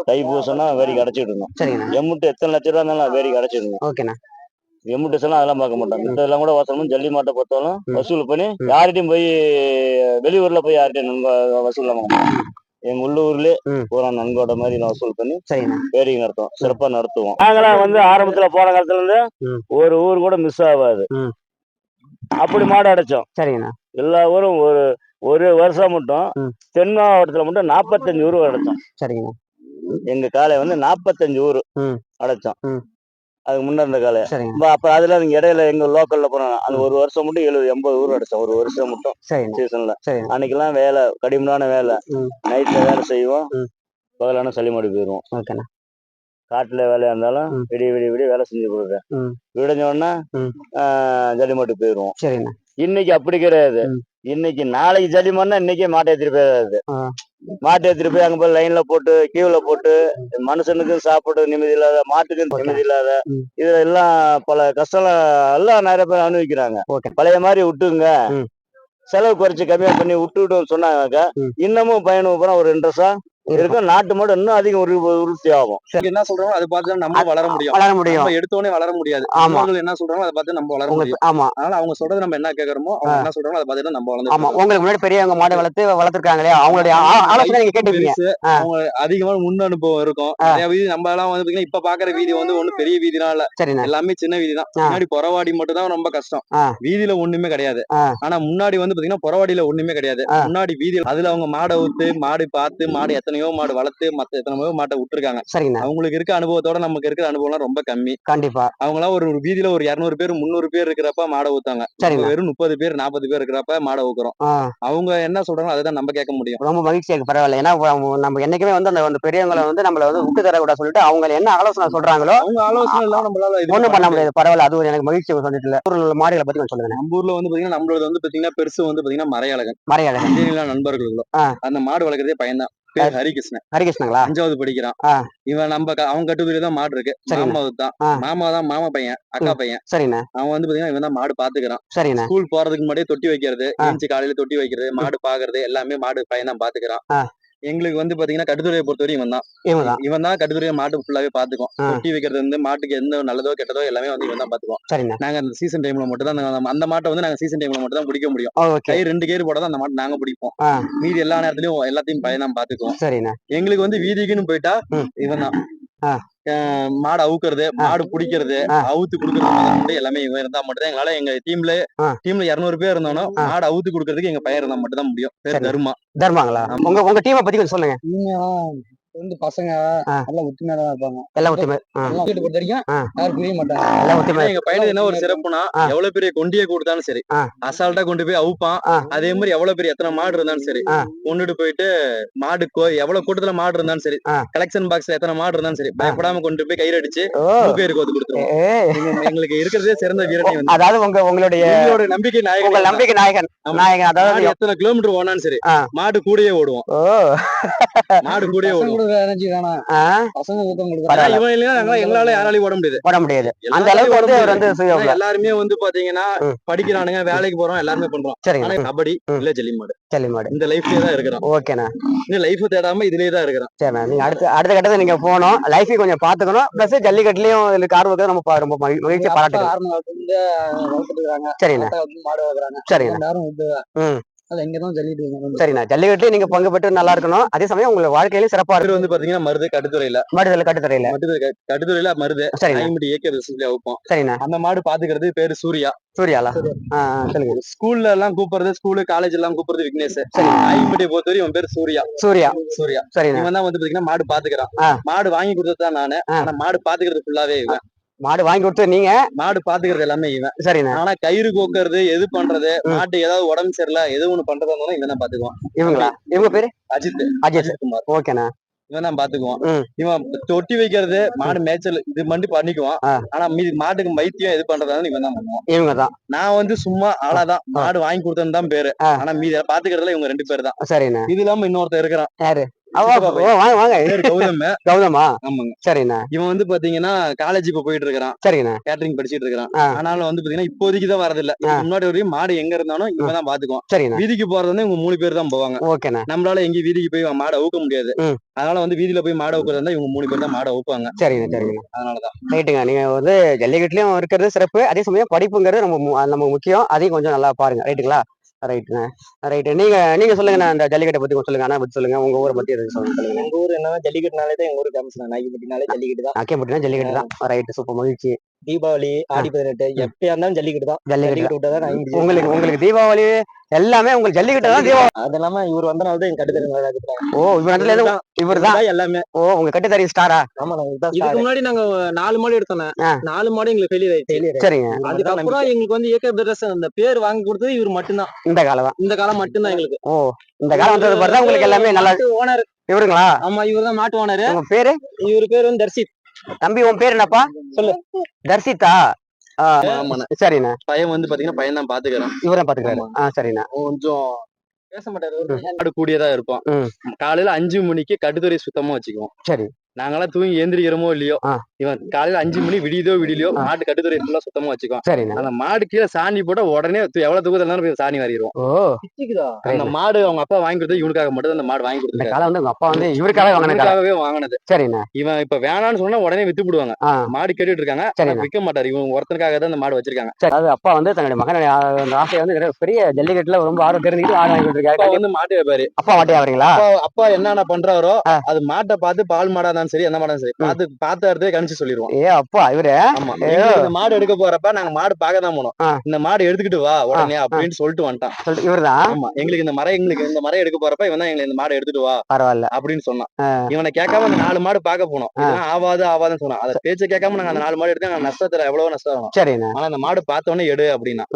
தைப்பூசம்னா வேடிக்கை அடைச்சிட்டு இருந்தோம் எம்முட்டு எத்தனை லட்ச ரூபா இருந்தாலும் இருந்தோம் ஓகேண்ணா. எம்முட்டு எல்லாம் அதெல்லாம் பார்க்க மாட்டோம். இதெல்லாம் கூட வசூலும் ஜல்லி மாட்டை பொறுத்தாலும் ம். வசூல் பண்ணி. யார்கிட்டயும் போய் வெளியூர்ல போய் யார்கிட்டயும் வசூல் மாட்டோம். எங்க உள்ளூர்லயே ம். பூரா நன்கொடை மாதிரி நான் வசூல் பண்ணி வேடிக்கை நடத்துவோம். சிறப்பா நடத்துவோம். நாங்களாம் வந்து ஆரம்பத்துல போன காலத்துல இருந்து. ஒரு ஊர் கூட மிஸ் ஆகாது. அப்படி மாடு அடைச்சோம். சரிங்கண்ணா. எல்லா ஊரும் ஒரு ஒரு வருஷம் மட்டும். தென் மாவட்டத்துல மட்டும் நாற்பத்தஞ்சு ஊர் அடைச்சோம் சரிங்கண்ணா எங்க காலை வந்து நாற்பத்தஞ்சு ஊர். அடைச்சோம். அதுக்கு முன்ன இருந்த காலை சரிங்க அப்ப- அப்ப அதுல இடையில எங்க லோக்கல்ல போனோம் அந்த ஒரு வருஷம் மட்டும் எழுபது எண்பது ஊர் அடிச்சோம் ஒரு வருஷம் மட்டும் சீசன்ல சரிங்க அன்னைக்கெல்லாம் வேலை கடினமான வேலை. நைட்ல வேலை செய்வோம். பகலான சளிமாடி போயிடுவோம் ஓகேண்ணா காட்டுல வேலையா இருந்தாலும். விடிய விடிய விடிய வேலை செஞ்சு கொடுக்குறேன். விடிஞ்ச உடனே. ஜல்லிமாட்டு போயிடுவோம் இன்னைக்கு அப்படி கிடையாது. இன்னைக்கு நாளைக்கு ஜல்லிமன்னா இன்னைக்கே மாட்டை ஏத்திட்டு போயிடாது. மாட்டை ஏத்திட்டு போய் அங்க போய் லைன்ல போட்டு கியூல போட்டு மனுஷனுக்கும் சாப்பிட நிம்மதி இல்லாத மாட்டுக்கும். நிம்மதி இல்லாத ம். இதுல எல்லாம் பல கஷ்டம் எல்லாம் நிறைய பேர் அனுபவிக்கிறாங்க பழைய மாதிரி விட்டுங்க. செலவு குறைச்சு கம்மியா பண்ணி விட்டுட்டோம் சொன்னாங்க. இன்னமும் பையனுக்கு அப்புறம் ஒரு இன்ட்ரெஸ்டா இருக்கும் நாட்டு மாடு இன்னும் அதிகம் உறுதி ஆகும். என்ன சொல்றாங்களோ அதை பார்த்து நம்ம வளர முடியும். வளர முடியும். எடுத்தோடனே வளர முடியாது. ஆமா. என்ன சொல்றாங்களோ அதை பார்த்து நம்ம வளர முடியும். ஆமா. அதனால அவங்க சொல்றது நம்ம என்ன கேக்குறோமோ அவங்க என்ன சொல்றாங்களோ அதை பார்த்து நம்ம வளர்ந்து ஆமா. உங்களுக்கு முன்னாடி பெரியவங்க மாடு வளர்த்து வளர்த்துருக்காங்களே அவங்களுடைய ஆலோசனை நீங்க. அவங்க அதிகமான முன் அனுபவம் இருக்கும். நிறைய வீதி நம்ம எல்லாம் வந்து பாத்தீங்கன்னா இப்ப பாக்குற வீதி வந்து ஒண்ணும் பெரிய வீதிலாம் இல்ல. எல்லாமே சின்ன வீதி தான். முன்னாடி புறவாடி மட்டும் தான் ரொம்ப கஷ்டம். வீதியில ஒண்ணுமே கிடையாது. ஆனா முன்னாடி வந்து பாத்தீங்கன்னா புறவாடியில ஒண்ணுமே கிடையாது. முன்னாடி வீதியில அதுல அவங்க மாடை ஊத்து மாடு பார்த்து மாடு எத்தனையோ மாடு வளர்த்து மத்த எத்தனையோ மாட்டை விட்டுருக்காங்க. சரிண்ணே அவங்களுக்கு இருக்க அனுபவத்தோட நமக்கு இருக்க அனுபவம்லாம் ரொம்ப கம்மி. கண்டிப்பா. அவங்களாம் ஒரு ஒரு வீதியில ஒரு இருநூறு பேர் முந்நூறு பேர் இருக்கிறப்ப மாடை ஊத்தாங்க. வெறும் முப்பது பேர் நாற்பது பேர் இருக்கிறப்ப மாடை ஊக்குறோம். அவங்க என்ன சொல்றாங்களோ அதை தான் நம்ம கேட்க முடியும். ரொம்ப மகிழ்ச்சியா இருக்கு பரவாயில்ல. ஏன்னா நம்ம- என்னைக்குமே வந்து அந்த பெரியவங்களை வந்து நம்மள வந்து விட்டு தரக்கூடாது சொல்லிட்டு அவங்க என்ன ஆலோசனை சொல்றாங்களோ அவங்க ஆலோசனை எல்லாம் நம்மளால இது ஒண்ணும் பண்ண முடியாது. பரவாயில்ல. அது ஒரு எனக்கு மகிழ்ச்சி சொல்லிட்டு இல்ல ஊர்ல உள்ள மாடுகளை பத்தி கொஞ்சம் சொல்லுங்க நம்ம ஊர்ல வந்து பாத்தீங்கன்னா நம்மளோட வந்து பாத்தீங்கன்னா பெருசு வந்து பாத்தீங்கன்னா மறையழகன் மறையாள சஞ்சீவிலா நண்பர்களும் ஆ. அந்த மாடு வளர்க்கறதே பையன்தான். பேர் ஹரிகிருஷ்ணன். ஹரிகிருஷ்ணங்களா? அஞ்சாவது படிக்கிறான். இவன் நம்ம அவன் கட்டுப்படியில தான் மாடு இருக்கு. சரிண்ணே. மாமா தான். மாமா தான் மாமா பையன் அக்கா பையன். சரிண்ணே. அவன் வந்து பாத்தீங்கன்னா இவன் தான் மாடு பாத்துக்கிறான். சரிண்ணே. ஸ்கூல் போறதுக்கு முன்னாடியே தொட்டி வைக்கிறது. ஏஞ்சி காலையில தொட்டி வைக்கிறது மாடு பாக்குறது எல்லாமே மாடு பையன் தான் பாத்துக்கிறான். எங்களுக்கு வந்து பாத்தீங்கன்னா கட்டுத்துறையை பொறுத்தவரைக்கும் இவன் தான் இவன் தான் கட்டுத்துறையை மாட்டு ஃபுல்லாவே பாத்துக்கும் ஆ. தொட்டி வைக்கிறது வந்து மாட்டுக்கு எந்த நல்லதோ கெட்டதோ எல்லாமே வந்து இவன் தான் பாத்துக்குவோம் சரிண்ணே. நாங்க அந்த சீசன் டைம்ல மட்டும் தான் அந்த- மாட்டை வந்து நாங்க சீசன் டைம்ல மட்டும் தான் பிடிக்க முடியும். கை ரெண்டு கேர் போட தான் அந்த மாட்டை நாங்க பிடிப்போம். மீதி எல்லா நேரத்துலயும் எல்லாத்தையும் தான் பாத்துக்குவோம் எங்களுக்கு வந்து வீதிக்குன்னு போயிட்டா. இவன் தான். மாடு அவுக்குறது மாடு பிடிக்கிறது. அவுத்து கொடுக்கறது எல்லாமே இவன் இருந்தா மட்டும் தான் எங்களால எங்க டீம்ல. டீம்ல இருநூறு பேர் இருந்தாலும். மாடு அவுத்து கொடுக்கறதுக்கு எங்க பையன் இருந்தா மட்டும் தான் முடியும் பேர். தருமா தர்மாங்களா உங்க உங்க டீமை பத்தி கொஞ்சம் சொல்லுங்க வந்து பசங்க. நல்லா ஒத்துமையா தான் இருப்பாங்க எல்லாம் ஒத்துமை எல்லாம் வீட்டு பொறுத்த வரைக்கும். யாரும் புரிய மாட்டாங்க எல்லாம் ஒத்துமை எங்க பையனுக்கு என்ன ஒரு சிறப்புனா. எவ்வளவு பெரிய கொண்டியை கொடுத்தாலும் சரி. அசால்ட்டா கொண்டு போய் அவுப்பான். அதே மாதிரி எவ்வளவு பெரிய எத்தனை மாடு இருந்தாலும் சரி. கொண்டுட்டு போயிட்டு மாடு கோ- எவ்வளவு கூட்டத்துல மாடு இருந்தாலும் சரி. கலெக்ஷன் பாக்ஸ்ல எத்தனை மாடு இருந்தாலும் சரி பயப்படாம கொண்டு போய் கயிறு அடிச்சு மூக்கையர் கோத்து கொடுத்துருவோம் எங்களுக்கு இருக்கிறதே சிறந்த வீரனை வந்து அதாவது உங்க உங்களுடைய நம்பிக்கை உங்க நாயகன் நம்பிக்கை நாயகன். நாயகன் அதாவது மாடு எத்தனை கிலோமீட்டர் ஓனாலும் சரி. மாடு கூடயே ஓடுவோம் மாடு கொடுக்குற எனர்ஜி தானே? ஆ, பசங்க பரவாயில்ல. ஆனா இவன் இல்லைன்னா நாங்களாம் எங்களால யாராலையும் ஓட முடியாது. போட முடியாது. அந்த அளவுக்கு ஓட வந்து அவர். வந்து எல்லாருமே வந்து பாத்தீங்கன்னா. படிக்கிறானுங்க வேலைக்கு போறோம் எல்லாருமே பண்றோம். சரிங்க. ஆனா கபடி. இல்ல ஜல்லி மாடு. சரி மாடு. இந்த லைஃப்லயே தான் இருக்கிறோம் ஓகேண்ணா. இந்த லைஃப் தேடாம இதுலயே தான் இருக்கிறோம் சரிண்ணா. நீங்க அடுத்த அடுத்த கட்டத்தை நீங்க போகணும். லைஃபையும் கொஞ்சம் பாத்துக்கணும். பிளஸ் ஜல்லிக்கட்டுலயும் இதுக்கு ஆர்வம் இருக்கிறது நம்ம ரொம்ப மகி- மகிழ்ச்சி தாத்தா வந்து மாடு வளர்க்குறாங்க. அது இங்கதான் சொல்லிட்டு இருக்காங்க சரிண்ணா. ஜல்லிக்கட்டுலயும் நீங்க பங்கு பெற்று நல்லா இருக்கணும். அதே சமயம் உங்க வாழ்க்கையிலும் சிறப்பா பேர் இருக்கும் வந்து பாத்தீங்கன்னா மருது கட்டுத்துறையில. மாடுதல் கட்டுத்தரையில மட்டும் கட்டுத்துறையில மருது. சரிண்ணா. ஐம்பது ஏக்கர் பிசினஸ்ல வைப்போம் சரிண்ணா. அந்த மாடு பாத்துக்கிறது பேரு சூர்யா. சூர்யாலா? சொல்லுங்க. ஸ்கூல்ல எல்லாம் கூப்பிடுறது ஸ்கூலு காலேஜ் எல்லாம் கூப்பிடுறது விக்னேஷ். சரி ஐம்பட்டியை பொறுத்தவரை இவன் பேர் சூர்யா. சூர்யா. சூர்யா. சரிண்ணா. இவன் தான் வந்து பாத்தீங்கன்னா மாடு பாத்துக்கிறான். மாடு வாங்கி கொடுத்தது தான் நானு. ஆனா மாடு பாத்துக்கிறது ஃபுல்லாவே இவன். மாடு வாங்கி கொடுத்து நீங்க? மாடு பாத்துக்கிறது எல்லாமே இவன். சரிண்ணா. ஆனா கயிறு கோக்குறது எது பண்றது. மாட்டு ஏதாவது உடம்பு சரியில்லை எது ஒண்ணு பண்றதா இருந்தாலும் இவன் தான் பாத்துக்குவான். இவங்களா? இவங்க பேரு? அஜித். அஜித். குமார். ஓகேண்ணா. இவன் தான் பாத்துக்குவான். இவன் தொட்டி வைக்கிறது மாடு மேய்ச்சல் இது மட்டும் பண்ணிக்குவான். ஆனா மீதி மாட்டுக்கு வைத்தியம் எது பண்றதா இவன் தான் பண்ணுவான். இவங்க தான். நான் வந்து சும்மா ஆளாதான். மாடு வாங்கி கொடுத்தேன்னு தான் பேரு. ஆனா மீதி பாத்துக்கிறதுல இவங்க ரெண்டு பேர் தான். சரிண்ணா. இது இல்லாம இன்னொருத்தர் இருக்கிறான். வாங்க வாங்க. கௌதம். கௌதமா? ஆமாங்க. சரிண்ணா. இவன் வந்து பாத்தீங்கன்னா காலேஜ் இப்ப போயிட்டு இருக்கிறான் சரிண்ணா. கேட்டரிங் படிச்சிட்டு இருக்கிறான். ஆனாலும் வந்து பாத்தீங்கன்னா இப்போதைக்கு தான் வரதில்ல. முன்னாடி வரையும் மாடு எங்க இருந்தாலும் இவன் தான் பாத்துக்குவான். சரிண்ணா. வீதிக்கு போறது வந்து இவங்க மூணு பேர் தான் போவாங்க. ஓகேண்ணா. நம்மளால எங்கேயும் வீதிக்கு போய் மாடை ஊக்க முடியாது. அதனால வந்து வீதியில போய் மாடை ஊக்குறது இருந்தா இவங்க மூணு பேர் தான் மாடை ஊக்குவாங்க. சரிண்ணா சரிண்ணா. அதனாலதான். ரைட்டுங்க நீங்க வந்து ஜல்லிக்கட்டுலயும் இருக்கிறது சிறப்பு. அதே சமயம் படிப்புங்கிறது நம்ம நமக்கு முக்கியம். அதையும் கொஞ்சம் நல்லா பாருங்க. ரைட்டுங்களா ரைட்டுங்க ரைட்டு நீங்க நீங்க சொல்லுங்க அந்த ஜல்லிக்கட்டை பத்தி கொஞ்சம் சொல்லுங்க. அண்ணா பத்தி சொல்லுங்க. உங்க ஊரை பத்தி எதுவும் சொல்லுங்க? சொல்லுங்க. எங்க ஊர் என்னன்னா ஜல்லிக்கட்டுனாலே தான் எங்க ஊர் ஃபேமஸ் நாய்க்குப்பட்டினாலே ஜல்லிக்கட்டு தான். அக்கேப்பட்டினா ஜல்லிக்கட்டு தான். Right super. மகிழ்ச்சி. தீபாவளி ஆடி பதினெட்டு எப்பயா இருந்தாலும் ஜல்லிக்கட்டு தான். ஜல்லிக்கட்டு. விட்டா தான் உங்களுக்கு உங்களுக்கு தீபாவளி எல்லாமே உங்களுக்கு ஜல்லிக்கட்டு தான் தீபாவளி. அது இல்லாம இவர் வந்தனால தான் எங்க கட்டுத்தறி ஓ இவர் இடத்துல இவர் தான் எல்லாமே. ஓ உங்க கட்டுத்தறி ஸ்டாரா ஆமா இதுக்கு முன்னாடி நாங்க நாலு மாடு எடுத்தோம். நாலு மாடு எங்களுக்கு ஃபெயிலியர் ஆயிடுச்சு. சரிங்க. அதுக்கப்புறம் எங்களுக்கு வந்து ஏகே பிரதர்ஸ் அந்த பேர் வாங்கி கொடுத்தது இவர் மட்டும்தான். இந்த காலம் இந்த காலம் மட்டும்தான் எங்களுக்கு. ஓ இந்த காலம் வந்தது பார்த்தா உங்களுக்கு எல்லாமே நல்லா ஓனர். இவருங்களா? ஆமா இவர் தான் மாட்டு ஓனர். உங்க பேரு? இவர் பேர் வந்து தர்ஷித். தம்பி உன் பேர் என்னப்பா? சொல்லு. தர்சிதா சரிண்ணா. பையன் வந்து பாத்தீங்கன்னா பையன் தான் பாத்துக்கிறான். இவரை பாத்துக்கிறாரு. ஆ சரிண்ணா. கொஞ்சம் பேச மாட்டாரு. மாடு கூடியதா இருப்பான். ம். காலையில அஞ்சு மணிக்கு கட்டுத்துறை சுத்தமா வச்சுக்குவோம் சரி. நாங்கெல்லாம் தூங்கி எந்திரிக்கிறோமோ இல்லையோ. இவன் காலையில அஞ்சு மணி விடியுதோ விடியலையோ. மாட்டு கட்டுத்துறை ஃபுல்லா சுத்தமா வச்சுக்கோ சரிண்ணே. அந்த மாடு கீழே சாணி போட்டா உடனே எவ்வளவு தூக்கத்துல போய் சாணி வாரிடுவோம். ஓ. அந்த மாடு அவங்க அப்பா வாங்கி கொடுத்தது இவனுக்காக மட்டும் அந்த மாடு வாங்கி காலம் வந்து அப்பா வந்து இவருக்காக வாங்கின காலம் இவனுக்காகவே வாங்கினது. சரிண்ணே. இவன் இப்ப வேணாம்னு சொன்னா உடனே வித்து போடுவாங்க. ஆ. மாடு கேட்டுட்டு இருக்காங்க. விற்க மாட்டாரு. இவன் ஒருத்தனுக்காக தான் அந்த மாடு வச்சிருக்காங்க. சரி அதாவது அப்பா வந்து தன்னுடைய மகனுடைய ஆசையை வந்து பெரிய ஜல்லிக்கட்டுல ரொம்ப ஆர்வம் தெரிஞ்சுக்கிட்டு ஆடு வாங்கி கொடுத்துருக்காரு. வந்து மாட்டு வியாபாரி அப்பா மாட்டியா வரீங்களா அப்பா என்னென்ன பண்றாரோ. அது மாட்டை பார்த்து பால் மாடா இருந்தாலும் சரி எந்த மாடா இருந்தாலும் சரி பார்த்து பார்த்த கணிச்சு சொல்லிடுவோம் ஏ அப்பா இவரு? இந்த மாடு எடுக்க போறப்ப நாங்க மாடு பார்க்க தான் போனோம். இந்த மாடு எடுத்துக்கிட்டு வா உடனே அப்படின்னு சொல்லிட்டு வந்துட்டான். சொல்லிட்டு இவருதான் ஆமா. எங்களுக்கு இந்த மரம் எங்களுக்கு இந்த மரம் எடுக்க போறப்ப இவன் தான் எங்களுக்கு இந்த மாடு எடுத்துட்டு வா பரவாயில்ல. அப்படின்னு சொன்னான். இவனை கேட்காம அந்த நாலு மாடு பார்க்க போனோம். ஆவாது ஆவாதுன்னு சொன்னான். அதை பேச்ச கேட்காம நாங்க அந்த நாலு மாடு எடுத்து நஷ்டத்துல எவ்வளவு நஷ்டம் சரிண்ணே. ஆனா அந்த மாடு பார்த்த உடனே எடு அப்படின்னா.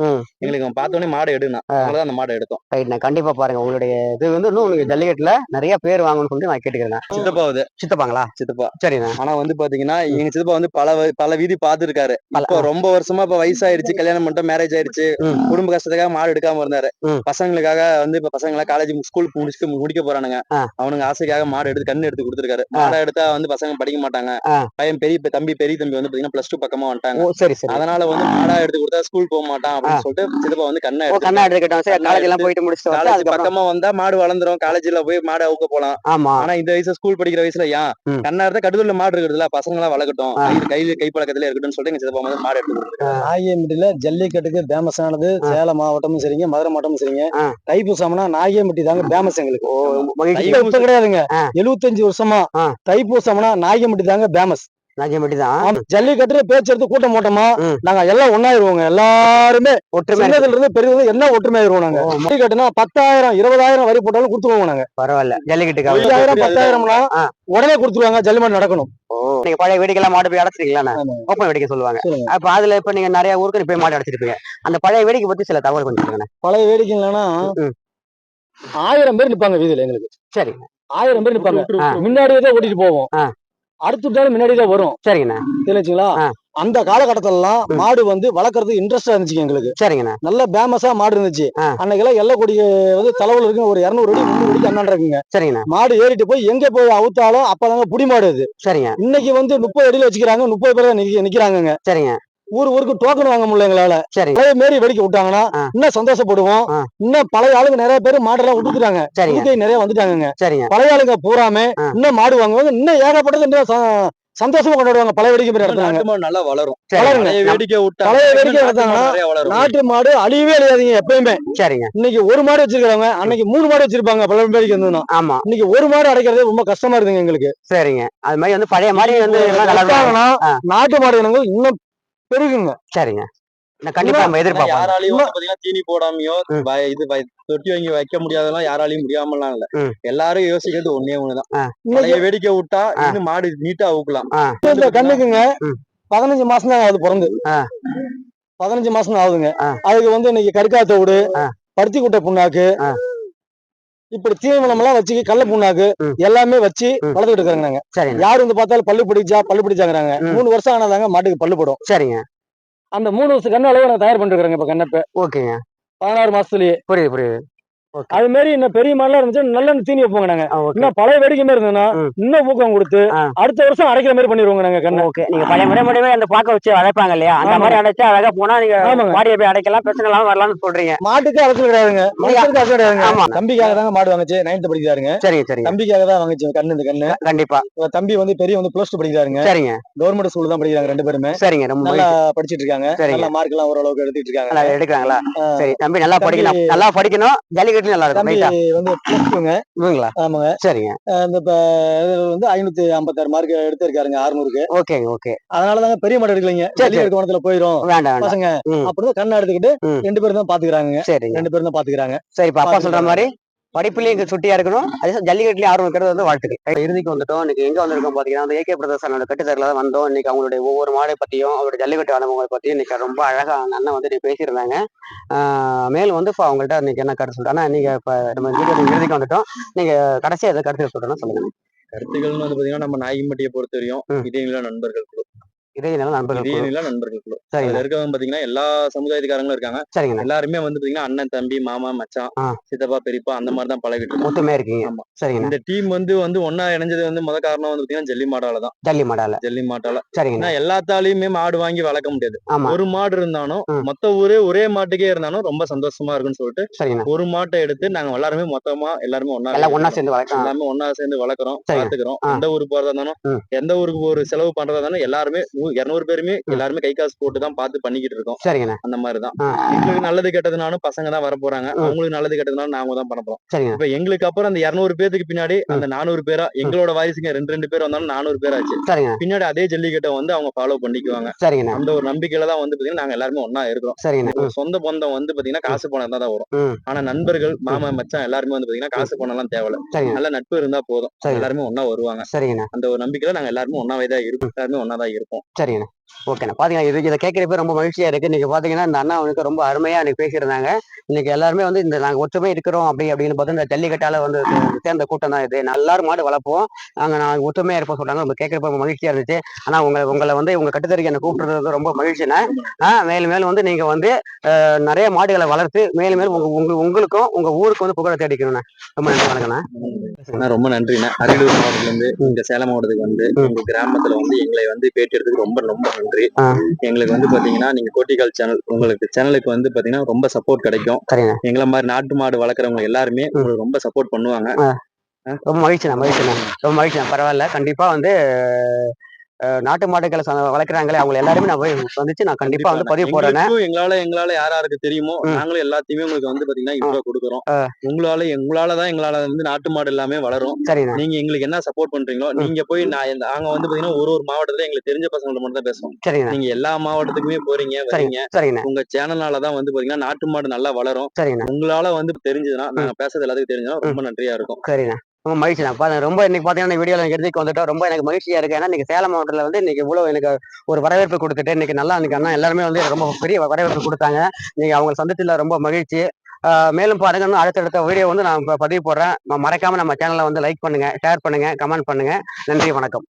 எங்களுக்கு அவன் பார்த்த உடனே மாடு எடுனா அதனாலதான் அந்த மாடு எடுத்தோம். ரைட்ண்ணே கண்டிப்பா பாருங்க. உங்களுடைய இது வந்து இன்னும் உங்களுக்கு ஜல்லிக்கட்டுல நிறைய பேர் வாங்கணும்னு சொல்லிட்டு நான் கேட்டுக்கிறேன். சித்தப்பா அது சித்தப்பாங்களா? சித்தப்பா. சரிண்ணே. ஆனா வந்து பாத்தீங்கன்னா எங்க சித்தப்பா வந்து பல பல வீதி பாத்துருக்காரு. இப்போ ரொம்ப வருஷமா இப்ப வயசாயிருச்சு கல்யாணம் பண்ணிட்டு மேரேஜ் ஆயிருச்சு. குடும்ப கஷ்டத்துக்காக மாடு எடுக்காம இருந்தாரு. பசங்களுக்காக வந்து இப்ப பசங்க காலேஜ் ஸ்கூல் முடிச்சுட்டு முடிக்க போறானுங்க. ஆ. அவனுங்க ஆசைக்காக மாடு எடுத்து கண்ணு எடுத்து கொடுத்துருக்காரு. மாடை எடுத்தா வந்து பசங்க படிக்க மாட்டாங்க. பையன் பெரிய தம்பி பெரிய தம்பி வந்து பாத்தீங்கன்னா பிளஸ் டூ பக்கமா வந்துட்டாங்க. சரி சரி. அதனால வந்து மாடா எடுத்து கொடுத்தா ஸ்கூல் போக மாட்டான் அப்படின்னு சொல்லிட்டு சித்தப்பா வந்து கண்ணை எடுத்து கண்ணா எடுத்துக்கிட்டோம் சரி காலேஜ் எல்லாம் போயிட்டு முடிச்சுட்டு காலேஜ் பக்கமா வந்தா மாடு வளர்ந்துரும். காலேஜ்ல போய் மாடை அவுக்க போலாம். ஆனா இந்த வயசுல ஸ்கூல் படிக்கிற வயசுல ஏன்? ம். கண்ணா இருந்தா கடுதல்ல மாடு இருக்குதுல்ல பசங்க எல்லாம் வளர்க்கட்டும். கையில கை பழக்கத்துல இருக்கட்டும்னு சொல்லிட்டு எங்க சித்தப்பா வந்து மாடு எடுத்து. நாகியம்பட்டியில ஜல்லிக்கட்டுக்கு ஃபேமஸ் ஆனது சேலம் மாவட்டமும் சரிங்க மதுரை மாவட்டமும் சரிங்க. தைப்பூசம்னா நாகியம்பட்டி தாங்க ஃபேமஸ் எங்களுக்கு கிடையாதுங்க. எழுபத்தஞ்சு வருஷமா. தைப்பூசம்னா நாகியம்பட்டி தாங்க ஃபேமஸ் நாஜியம்பட்டி தான் ஜல்லிக்கட்டுல பேச்செடுத்து கூட்டம் போட்டோமா ம். நாங்க எல்லாம் ஒன்னாயிருவோங்க எல்லாருமே. சின்னதுல இருந்து பெரியது எல்லாம் ஒற்றுமையாயிருவோம் நாங்க ஜல்லிக்கட்டுனா பத்தாயிரம் இருபதாயிரம் வரி போட்டாலும் கொடுத்துருவோம் நாங்க பரவாயில்ல ஜல்லிக்கட்டுக்காக ஐயாயிரம் பத்தாயிரம்னா. உடனே கொடுத்துருவாங்க ஜல்லிமண் நடக்கணும் நீங்க பழைய வேடிக்கைலாம் மாடு போய் அடைச்சிருக்கீங்களா. ஓப்பன் வேடிக்கை சொல்லுவாங்க. அப்ப அதுல இப்ப நீங்க நிறைய ஊருக்கு போய் மாடு அடைச்சிருப்பீங்க அந்த பழைய வேடிக்கை பத்தி சில தகவல் கொஞ்சம் பழைய வேடிக்கை இல்லைன்னா. ஆயிரம் பேர் நிப்பாங்க வீதியில எங்களுக்கு சரி ஆயிரம் பேர் நிப்பாங்க. முன்னாடியே தான் ஓட்டிட்டு போவோம். அடுத்து முன்னாடி தான் வரும். சரிங்கண்ணா. தெரியுங்களா ஆ. அந்த காலகட்டத்துல எல்லாம். மாடு வந்து வளர்க்கறது இன்ட்ரெஸ்டா இருந்துச்சு எங்களுக்கு. சரிங்கண்ணா. நல்ல பேமஸா மாடு இருந்துச்சு. அன்னைக்கெல்லாம் எல்லை கொடி வந்து தலைவுல இருக்கு ஒரு இருநூறு அடி முந்நூறு அடிக்கு அண்ணன் இருக்குங்க. சரிங்கண்ணா. மாடு ஏறிட்டு போய் எங்க போய் அவுத்தாலும் அப்பதாங்க புடி மாடு அது. சரிங்க. இன்னைக்கு வந்து முப்பது அடியில வச்சுக்கிறாங்க முப்பது பேர் தான் நிக்க- நிக்கிறாங்கங்க. சரிங்க. ஊர் ஊருக்கு டோக்கன் வாங்க முடியல எங்களால. சரிங்க பழைய மாரி வெடிக்க விட்டாங்கன்னா. இன்னும் சந்தோஷப்படுவோம். இன்னும் பழைய ஆளுங்க நிறைய பேர் மாடெல்லாம் விட்டுக்கிறாங்க சரிங்க. புதுக்கை நிறைய வந்துட்டாங்கங்க. சரிங்க. பழைய ஆளுங்க பூராமே. இன்னும் மாடு வாங்குவாங்க. இன்னும் ஏகப்பட்டது இன்னும் சந்தோஷமா கொண்டாடுவாங்க. பழைய வேடிக்கை மாடு நல்லா வளரும். சரி. பழைய வேடிக்கை விட்டா பழைய வேடிக்கை வளரும். நாட்டு மாடு அழியவே அழியாதீங்க எப்பயுமே. சரிங்க. இன்னைக்கு ஒரு மாடு வச்சிருக்காங்க அன்னைக்கு மூணு மாடு வச்சிருப்பாங்க பழைய வேடிக்கை இருந்ததுன்னா ஆமா. இன்னைக்கு ஒரு மாடு அடைக்கிறது ரொம்ப கஷ்டமா இருக்குங்க எங்களுக்கு. சரிங்க. அது மாதிரி வந்து பழைய மாதிரி வந்து. நாட்டு மாடு இனங்கள் இன்னும் பெருகுங்க சரிங்க நான் கண்டிப்பா நம்ம எதிர்பார்ப்போம் யாராலையும் பாத்தீங்கன்னா தீனி போடாமையோ இது தொட்டி வாங்கி வைக்க முடியாதெல்லாம் யாராலையும் முடியாமலாம் இல்ல. எல்லாரும் யோசிக்கிறது ஒண்ணே ஒண்ணுதான் பழைய வேடிக்கை விட்டா. இன்னும் மாடு நீட்டா இந்த கண்ணுக்குங்க. பதினஞ்சு மாசம் தான் ஆகுது பிறந்து. பதினஞ்சு மாசம் ஆகுதுங்க. அதுக்கு வந்து இன்னைக்கு கருக்கா தோடு ஆ. பருத்தி குட்டை புண்ணாக்கு. இப்படி தீவனம் எல்லாம் வச்சு கடல புண்ணாக்கு. எல்லாமே வச்சு ம். வளர்த்துக்கிட்டு இருக்காங்க நாங்க யாரு வந்து பார்த்தாலும் பல்லு பிடிச்சா பல்லு பிடிச்சாங்கிறாங்க. மூணு வருஷம் ஆனாதாங்க மாட்டுக்கு பல்லு படும். சரிங்க. அந்த மூணு வருஷம் கண்ணு அளவு நான் தயார் பண்ணிட்டு இருக்கிறேங்க இப்ப கண்ணப்ப. ஓகேங்க. பதினாறு மாசத்துலயே. புரியுது புரியுது. அது மாதிரி இன்னும் பெரிய மாடலாம் இருந்துச்சு நல்ல தீனி வைப்போங்க நாங்க. இன்னும் பழைய வேடிக்கை மாதிரி இருந்ததுன்னா. இன்னும் ஊக்கம் கொடுத்து. அடுத்த வருஷம் அடைக்கிற மாதிரி பண்ணிடுவோங்க நாங்க கண்ணை. ஓகே. நீங்க பழைய முறை முறையே அந்த பாக்க வச்சு அடைப்பாங்க இல்லையா? அந்த. மாதிரி அடைச்சா அழகா போனா நீங்க. மாடியை போய் அடைக்கலாம் பிரச்சனை இல்லாம வரலாம்னு சொல்றீங்க. மாட்டுக்கு அரசு கிடையாதுங்க. தம்பிக்காக தாங்க மாடு வாங்குச்சு. நைன்த் படிக்கிறாருங்க. சரிங்க சரிங்க. தம்பிக்காக தான் வாங்குச்சு கண்ணு இந்த கண்ணு. கண்டிப்பா. தம்பி வந்து பெரிய வந்து பிளஸ் டூ படிக்கிறாருங்க. சரிங்க. கவர்மெண்ட் ஸ்கூல் தான் படிக்கிறாங்க ரெண்டு பேருமே. சரிங்க ரொம்ப நல்லா. படிச்சிட்டு இருக்காங்க. நல்ல மார்க் எல்லாம் ஓரளவுக்கு எடுத்துட்டு இருக்காங்க நல்லா எடுக்கிறாங்களா. சரி தம்பி நல்லா படிக்கணும். நல்லா படிக்கணும். ஜல்லிக்கட்டுலயும் நல்லா இருக்கும் ரைட்டா வந்து இவங்களா? ஆமாங்க. சரிங்க. இந்த வந்து ஐநூத்தி ஐம்பத்தாறு மார்க் எடுத்திருக்காருங்க அறுநூறுக்கு. ஓகேங்க ஓகே. அதனாலதாங்க பெரிய மாடு எடுக்கலைங்க. சரி. கோணத்துல போயிரும். வேண்டாம் பசங்க. ம். அப்படின்னு கண்ணை எடுத்துக்கிட்டு. ரெண்டு பேரும் தான் பாத்துக்கிறாங்க சரிங்க. ரெண்டு பேரும் தான் பாத்துக்கிறாங்க. சரி அப்பா சொல்ற. மாதிரி? படிப்புலயும் இங்க சுட்டியா இருக்கணும். அதே ஜல்லிக்கட்டுலயும் ஆர்வம் இருக்கிறது வந்து வாழ்த்துக்கள். இறுதிக்கு வந்துட்டோம். இன்னைக்கு எங்க வந்திருக்கோம் பாத்தீங்கன்னா அந்த ஏகே பிரதர்சனோட கட்டுத்தரில் தான் வந்தோம். இன்னைக்கு அவங்களுடைய ஒவ்வொரு மாடை பத்தியும் அவருடைய ஜல்லிக்கட்டு அனுபவங்களை பத்தியும் இன்னைக்கு ரொம்ப அழகா அந்த அண்ணன் வந்து பேசியிருந்தாங்க. ஆஹ் மேலும் வந்து இப்போ அவங்கள்ட்ட இன்னைக்கு என்ன கருத்து சொல்லிட்டு ஆனா நீங்க இப்ப நம்ம இறுதிக்கு வந்துட்டோம். நீங்க கடைசியா எதை கருத்து சொல்றேன்னா சொல்லுங்க. கருத்துக்கள்னு வந்து பாத்தீங்கன்னா நம்ம நாயகம்பட்டியை பொறுத்த வரையும். இதே நண்பர்கள் குழு இதே நில நண்பர்கள் குழு. இதே நண்பர்கள் சரிங்கண்ணா அதுல இருக்கவங்க பாத்தீங்கன்னா எல்லா சமுதாயத்துக்காரங்களும் இருக்காங்க. சரிங்கண்ணா எல்லாருமே வந்து பாத்தீங்கன்னா அண்ணன் தம்பி மாமா மச்சான். சித்தப்பா பெரியப்பா அந்த மாதிரி தான் பழகிட்டு ஒத்துமையா இருக்கீங்க. ஆமா. சரிங்கண்ணா இந்த டீம் வந்து வந்து ஒன்னா இணைஞ்சது வந்து முத காரணம் வந்து பாத்தீங்கன்னா ஜல்லி மாடால தான். ஜல்லி மாடால. ஜல்லி மாட்டால. சரிங்கண்ணா ஏன்னா எல்லாத்தாலையுமே மாடு வாங்கி வளர்க்க முடியாது. ஒரு மாடு இருந்தாலும். மொத்த ஊரே ஒரே மாட்டுக்கே இருந்தாலும் ரொம்ப சந்தோஷமா இருக்கும்னு சொல்லிட்டு ஒரு மாட்டை எடுத்து நாங்க எல்லாருமே மொத்தமா எல்லாருமே ஒன்னா ஒண்ணா சேர்ந்து வளர்க்கலாம் எல்லாமே ஒன்னா சேர்ந்து வளர்க்குறோம் சரிங்க. பாத்துக்கிறோம். எந்த ஊருக்கு போறதா இருந்தாலும். எந்த ஊருக்கு ஒரு செலவு பண்றதா இருந்தாலும் எல்லாருமே இருநூறு பேருமே. எல்லாருமே கை காசு போட்டு தான் பார்த்து பண்ணிக்கிட்டு இருக்கோம். சரிங்கண்ணா. அந்த மாதிரிதான். ஆ. எங்களுக்கு நல்லது கெட்டதுனாலும் பசங்க தான் வர போறாங்க. அவங்களுக்கு நல்லது கெட்டதுனாலும் நாம தான் பண்ண போறோம். சரிங்கண்ணா. இப்ப எங்களுக்கு அப்புறம் அந்த இருநூறு பேத்துக்கு பின்னாடி அந்த நானூறு பேரா எங்களோட வாரிசுங்க ரெண்டு ரெண்டு பேர் வந்தாலும் நானூறு பேர் ஆச்சு. பின்னாடி அதே ஜல்லிக்கட்டை வந்து அவங்க ஃபாலோ பண்ணிக்குவாங்க. அந்த ஒரு நம்பிக்கையில தான் வந்து பாத்தீங்கன்னா நாங்க எல்லாருமே ஒன்னா இருக்கிறோம். சரிங்கண்ணா. ஒரு சொந்த பந்தம் வந்து பாத்தீங்கன்னா காசு பணம் தான் வரும். ஆனா நண்பர்கள் மாமா மச்சான் எல்லாருமே வந்து பாத்தீங்கன்னா காசு பணம் எல்லாம் தேவையில்ல. சரிங்க நல்ல நட்பு இருந்தா போதும். சரிங்க. எல்லாருமே ஒன்னா வருவாங்க. சரிங்கண்ணா. அந்த ஒரு நம்பிக்கையில நாங்க எல்லாருமே ஒன்னாவே தான் இருப்போம் எல்லாருமே ஒன்னா தான் இருப்போம். சரிங்கண்ணா ஓகேண்ணா பாத்தீங்கன்னா இது இதை கேட்கறப்ப ரொம்ப மகிழ்ச்சியா இருக்கு. இன்னைக்கு பாத்தீங்கன்னா இந்த அண்ணா அவனுக்கு ரொம்ப அருமையா இன்னைக்கு பேசியிருந்தாங்க. இன்னைக்கு எல்லாருமே வந்து இந்த நாங்க ஒற்றுமை இருக்கிறோம் அப்படி அப்படின்னு பார்த்தா இந்த ஜல்லிக்கட்டால வந்து சேர்ந்த கூட்டம் தான் இது. எல்லாரும் மாடு வளர்ப்போம். நாங்க நான் ஒற்றுமையா இருப்போம் சொல்றாங்க. நம்ம கேட்கறப்ப ரொம்ப மகிழ்ச்சியா இருந்துச்சு. ஆனா உங்களை உங்களை வந்து உங்க கட்டுத்தறிக்கு என்ன கூப்பிடுறது ரொம்ப மகிழ்ச்சிண்ணா ஆஹ் மேலும் மேலும் வந்து நீங்க வந்து நிறைய மாடுகளை வளர்த்து மேலும் மேலும் உங்க உங்க உங்களுக்கும் உங்க ஊருக்கு வந்து புகழ தேடிக்கணும்ண்ணா. ரொம்ப நன்றி வணக்கண்ணா அண்ணா, ரொம்ப நன்றிண்ணா. அரியலூர் மாவட்டத்துல இருந்து இங்க சேலம் மாவட்டத்துக்கு வந்து உங்க கிராமத்துல வந்து எங்களை வந்து பேட்டி எடுத்ததுக்கு ரொம்ப ரொம்ப நன்றி. எங்களுக்கு வந்து பாத்தீங்கன்னா நீங்க கோட்டிக்கால் சேனல் உங்களுக்கு சேனலுக்கு வந்து பாத்தீங்கன்னா ரொம்ப சப்போர்ட் கிடைக்கும். எங்களை மாதிரி நாட்டு மாடு வளர்க்குறவங்க எல்லாருமே உங்களுக்கு ரொம்ப சப்போர்ட் பண்ணுவாங்க. ரொம்ப மகிழ்ச்சிண்ணா மகிழ்ச்சிண்ணா. ரொம்ப மகிழ்ச்சிண்ணா. பரவாயில்ல. கண்டிப்பா வந்து நாட்டு மாடுகளை வளர்க்குறாங்களே அவங்க எல்லாருமே நான் போய் சந்திச்சு நான் கண்டிப்பா வந்து பதிவு எங்களுக்கும் எங்களால எங்களால யார் யாருக்கு தெரியுமோ. நாங்களும் எல்லாத்தையுமே உங்களுக்கு வந்து பாத்தீங்கன்னா இன்ட்ரோ கொடுக்குறோம். உங்களால எங்களால தான் எங்களால வந்து நாட்டு மாடு எல்லாமே வளரும். சரிண்ணா. நீங்க எங்களுக்கு என்ன சப்போர்ட் பண்றீங்களோ. நீங்க போய் நான் நாங்க வந்து பாத்தீங்கன்னா ஒரு ஒரு மாவட்டத்துல எங்களுக்கு தெரிஞ்ச பசங்கள்ட்ட மட்டும் தான் பேசுவோம். நீங்க எல்லா மாவட்டத்துக்குமே போறீங்க வரீங்க. சரிங்க உங்க சேனல்னால தான் வந்து பாத்தீங்கன்னா நாட்டு மாடு நல்லா வளரும். உங்களால வந்து தெரிஞ்சதுன்னா நாங்க பேசுறது எல்லாத்துக்கும் தெரிஞ்சதுன்னா ரொம்ப நன்றியா இருக்கும். சரிண்ணா. ரொம்ப மகிழ்ச்சி நான் ரொம்ப இன்னைக்கு பார்த்தீங்கன்னா இந்த வீடியோவில் இறுதிக்கு வந்துட்டோம். ரொம்ப எனக்கு மகிழ்ச்சியா இருக்கு. ஏன்னா இன்னைக்கு சேலம் மாவட்டத்தில் வந்து இன்னைக்கு இவ்வளோ எனக்கு ஒரு வரவேற்பு கொடுத்துட்டு இன்னைக்கு நல்லா இன்னைக்கு அண்ணா எல்லாருமே வந்து ரொம்ப பெரிய வரவேற்பு கொடுத்தாங்க. நீங்க அவங்க சந்தத்தில் ரொம்ப மகிழ்ச்சி. மேலும் பாருங்க இன்னும் அடுத்தடுத்த வீடியோ வந்து நான் பதிவு போடுறேன். மறக்காம நம்ம சேனலை வந்து லைக் பண்ணுங்க ஷேர் பண்ணுங்க கமெண்ட் பண்ணுங்க. நன்றி வணக்கம்.